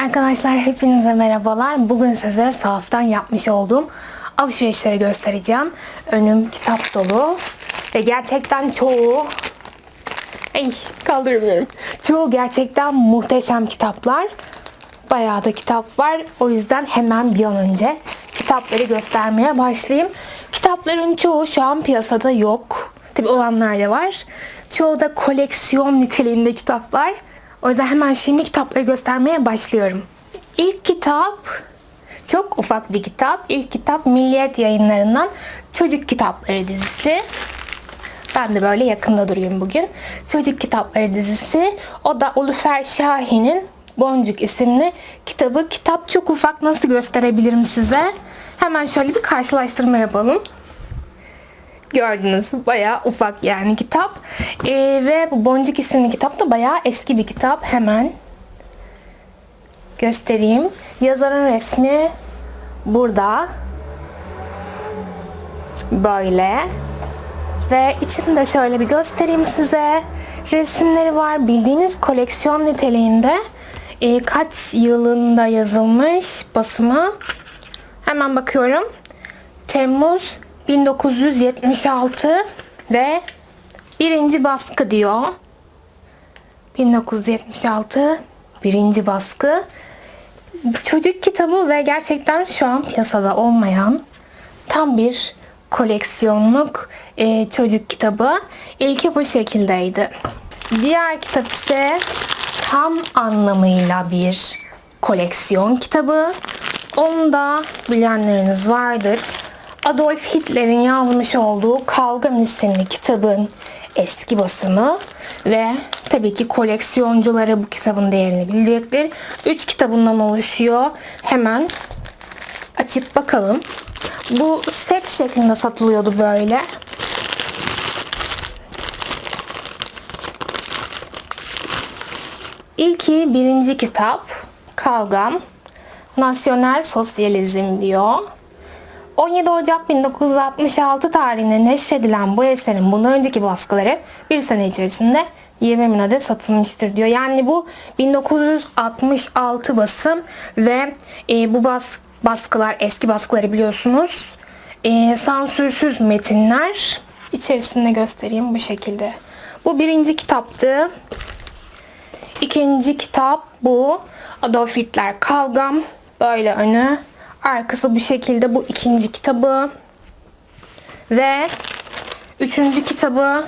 Arkadaşlar hepinize merhabalar. Bugün size sahaftan yapmış olduğum alışverişleri göstereceğim. Önüm kitap dolu ve gerçekten çoğu Ay kaldıramıyorum. Çoğu gerçekten muhteşem kitaplar. Bayağı da kitap var. O yüzden hemen bir an önce kitapları göstermeye başlayayım. Kitapların çoğu şu an piyasada yok. Tabi olanlar da var. Çoğu da koleksiyon niteliğinde kitaplar. O yüzden hemen şimdi kitapları göstermeye başlıyorum. İlk kitap çok ufak bir kitap. İlk kitap Milliyet yayınlarından Çocuk Kitapları dizisi. Ben de böyle yakında durayım bugün. Çocuk Kitapları dizisi. O da Ulufer Şahin'in Boncuk isimli kitabı. Kitap çok ufak. Nasıl gösterebilirim size? Hemen şöyle bir karşılaştırma yapalım. Gördünüz bayağı ufak yani kitap. Ee, ve bu Boncuk isimli kitap da bayağı eski bir kitap. Hemen göstereyim. Yazarın resmi burada. Böyle. Ve içini de şöyle bir göstereyim size. Resimleri var. Bildiğiniz koleksiyon niteliğinde. Ee, kaç yılında yazılmış basımı? Hemen bakıyorum. Temmuz 1976 ve birinci baskı diyor. 1976 birinci baskı. Çocuk kitabı ve gerçekten şu an piyasada olmayan tam bir koleksiyonluk e, çocuk kitabı. İlki bu şekildeydi. Diğer kitap ise tam anlamıyla bir koleksiyon kitabı. Onu da bilenleriniz vardır. Adolf Hitler'in yazmış olduğu Kavgam isimli kitabın eski basımı ve tabii ki koleksiyoncuları bu kitabın değerini bilecektir. 3 kitabından oluşuyor. Hemen açıp bakalım. Bu set şeklinde satılıyordu böyle. İlki birinci kitap Kavgam Nasyonel Sosyalizm diyor. 17 Ocak 1966 tarihinde neşredilen bu eserin bundan önceki baskıları bir sene içerisinde 20 bin adet satılmıştır diyor. Yani bu 1966 basım ve e, bu bas, baskılar eski baskıları biliyorsunuz. E, sansürsüz metinler içerisinde göstereyim bu şekilde. Bu birinci kitaptı. İkinci kitap bu. Adolf Hitler Kavgam. Böyle önü. Arkası bu şekilde. Bu ikinci kitabı. Ve üçüncü kitabı.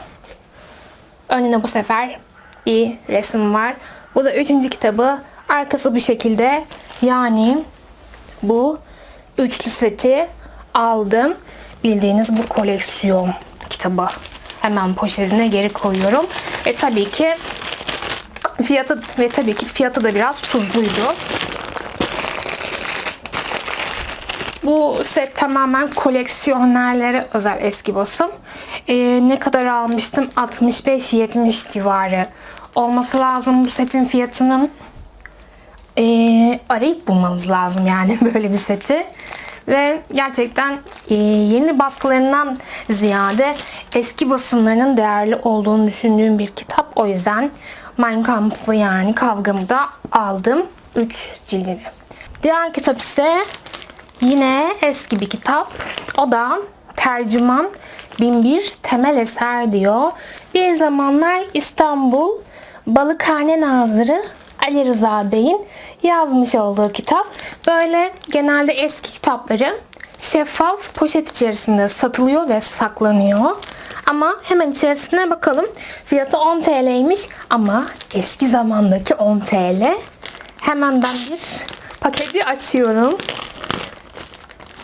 Önüne bu sefer bir resim var. Bu da üçüncü kitabı. Arkası bu şekilde. Yani bu üçlü seti aldım. Bildiğiniz bu koleksiyon kitabı. Hemen poşetine geri koyuyorum. Ve tabii ki fiyatı ve tabii ki fiyatı da biraz tuzluydu. Bu set tamamen koleksiyonerlere özel eski basım. Ee, ne kadar almıştım? 65-70 civarı olması lazım bu setin fiyatının. Ee, arayıp bulmanız lazım yani böyle bir seti. Ve gerçekten e, yeni baskılarından ziyade eski basımlarının değerli olduğunu düşündüğüm bir kitap. O yüzden Mein Kampf'ı yani kavgamı da aldım. 3 cildini. Diğer kitap ise Yine eski bir kitap. O da tercüman Binbir Temel Eser diyor. Bir zamanlar İstanbul Balıkhane Nazırı Ali Rıza Bey'in yazmış olduğu kitap. Böyle genelde eski kitapları şeffaf poşet içerisinde satılıyor ve saklanıyor. Ama hemen içerisine bakalım. Fiyatı 10 TL'ymiş ama eski zamandaki 10 TL. Hemen ben bir paketi açıyorum.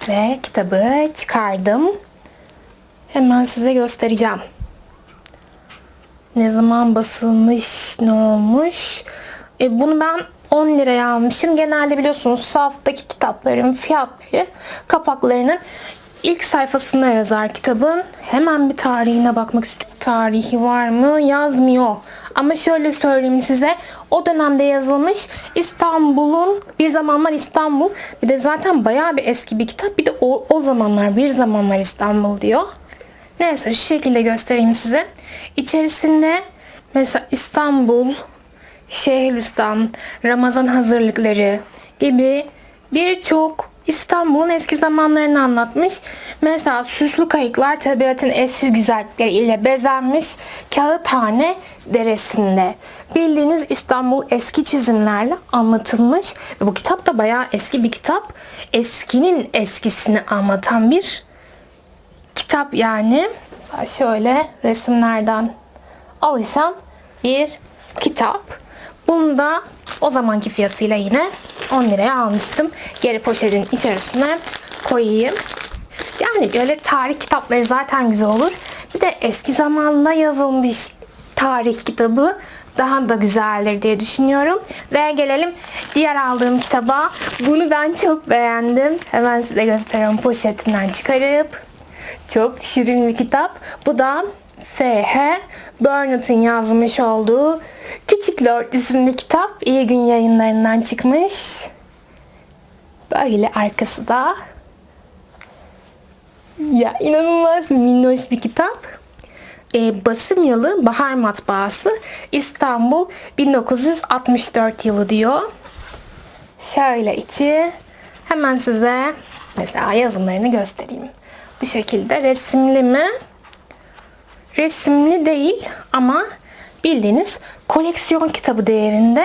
Ve kitabı çıkardım. Hemen size göstereceğim. Ne zaman basılmış, ne olmuş. E, bunu ben 10 liraya almışım. Genelde biliyorsunuz saftaki kitapların fiyatları kapaklarının ilk sayfasında yazar kitabın. Hemen bir tarihine bakmak istiyorum. Tarihi var mı? Yazmıyor. Ama şöyle söyleyeyim size. O dönemde yazılmış İstanbul'un bir zamanlar İstanbul. Bir de zaten bayağı bir eski bir kitap. Bir de o, o zamanlar bir zamanlar İstanbul diyor. Neyse şu şekilde göstereyim size. İçerisinde mesela İstanbul Şeyhülislam, Ramazan hazırlıkları gibi birçok İstanbul'un eski zamanlarını anlatmış. Mesela süslü kayıklar tabiatın eski güzellikleriyle bezenmiş Kağıthane Deresi'nde. Bildiğiniz İstanbul eski çizimlerle anlatılmış. Bu kitap da bayağı eski bir kitap. Eskinin eskisini anlatan bir kitap yani. Mesela şöyle resimlerden alışan bir kitap. Bunu da o zamanki fiyatıyla yine 10 liraya almıştım. Geri poşetin içerisine koyayım. Yani böyle tarih kitapları zaten güzel olur. Bir de eski zamanda yazılmış tarih kitabı daha da güzeldir diye düşünüyorum. Ve gelelim diğer aldığım kitaba. Bunu ben çok beğendim. Hemen size gösteriyorum poşetinden çıkarıp. Çok şirin bir kitap. Bu da F.H. Burnett'in yazmış olduğu Küçük Lord isimli kitap. İyi Gün yayınlarından çıkmış. Böyle arkası da. Ya inanılmaz minnoş bir kitap. Ee, basım yılı Bahar Matbaası İstanbul 1964 yılı diyor. Şöyle içi. Hemen size mesela yazımlarını göstereyim. Bu şekilde resimli mi? Resimli değil ama bildiğiniz koleksiyon kitabı değerinde.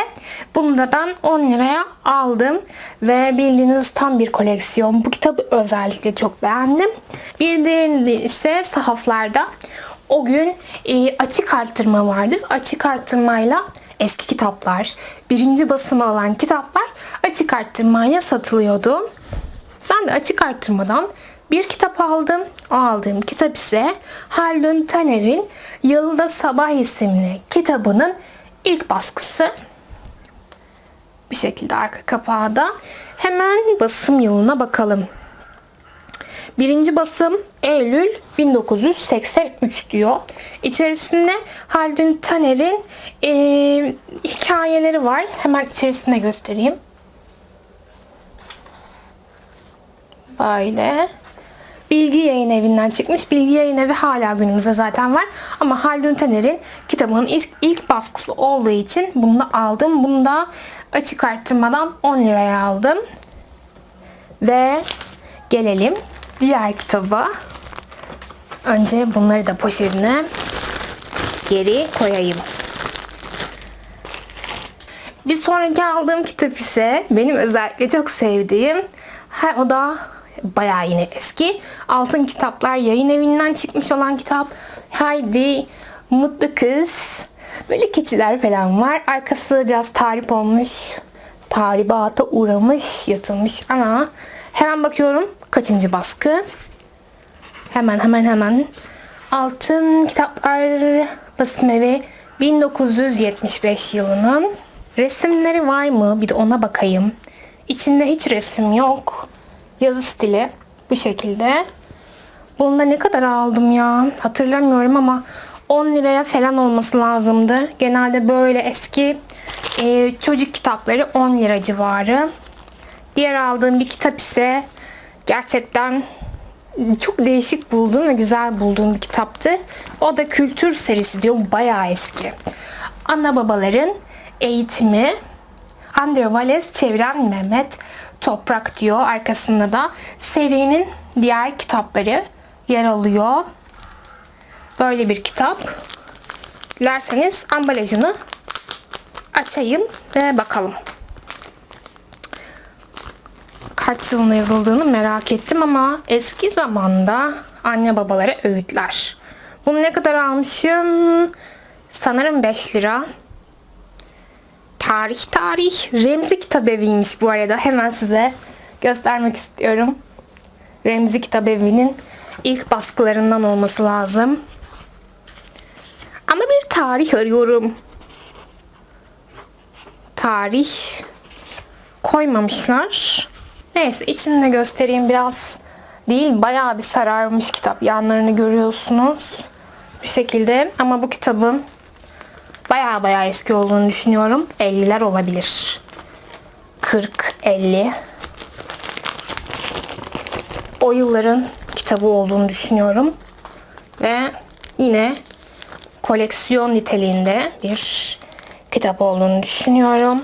Bunu da ben 10 liraya aldım ve bildiğiniz tam bir koleksiyon. Bu kitabı özellikle çok beğendim. Bir diğeri ise sahaflarda o gün e, açık arttırma vardı. Açık arttırmayla eski kitaplar, birinci basımı olan kitaplar açık arttırmaya satılıyordu. Ben de açık arttırmadan bir kitap aldım. O aldığım kitap ise Haldun Taner'in Yılda Sabah isimli kitabının ilk baskısı. Bir şekilde arka kapağı da. Hemen basım yılına bakalım. Birinci basım Eylül 1983 diyor. İçerisinde Haldun Taner'in e, hikayeleri var. Hemen içerisinde göstereyim. Böyle. Bilgi Yayın Evi'nden çıkmış. Bilgi Yayın Evi hala günümüzde zaten var. Ama Haldun Taner'in kitabının ilk, ilk baskısı olduğu için bunu da aldım. Bunu da açık arttırmadan 10 liraya aldım. Ve gelelim diğer kitaba. Önce bunları da poşetine geri koyayım. Bir sonraki aldığım kitap ise benim özellikle çok sevdiğim. O da bayağı yine eski. Altın Kitaplar yayın evinden çıkmış olan kitap. Haydi, Mutlu Kız. Böyle keçiler falan var. Arkası biraz tarif olmuş. Tahribata uğramış, yırtılmış ama hemen bakıyorum kaçıncı baskı. Hemen hemen hemen. Altın Kitaplar Basım Evi 1975 yılının resimleri var mı? Bir de ona bakayım. İçinde hiç resim yok. Yazı stili bu şekilde. Bunu da ne kadar aldım ya? Hatırlamıyorum ama 10 liraya falan olması lazımdı. Genelde böyle eski e, çocuk kitapları 10 lira civarı. Diğer aldığım bir kitap ise gerçekten çok değişik bulduğum ve güzel bulduğum bir kitaptı. O da kültür serisi diyor. Bayağı eski. Ana babaların eğitimi Andre Wallace çeviren Mehmet Toprak diyor. Arkasında da serinin diğer kitapları yer alıyor. Böyle bir kitap. Dilerseniz ambalajını açayım ve bakalım. Kaç yılında yazıldığını merak ettim ama eski zamanda anne babalara öğütler. Bunu ne kadar almışım? Sanırım 5 lira. Tarih tarih. Remzi Kitabevi'ymiş bu arada. Hemen size göstermek istiyorum. Remzi Kitabevi'nin ilk baskılarından olması lazım. Ama bir tarih arıyorum. Tarih koymamışlar. Neyse içini de göstereyim biraz. Değil bayağı bir sararmış kitap. Yanlarını görüyorsunuz. Bu şekilde. Ama bu kitabın bayağı bayağı eski olduğunu düşünüyorum. 50'ler olabilir. 40, 50. O yılların kitabı olduğunu düşünüyorum. Ve yine koleksiyon niteliğinde bir kitap olduğunu düşünüyorum.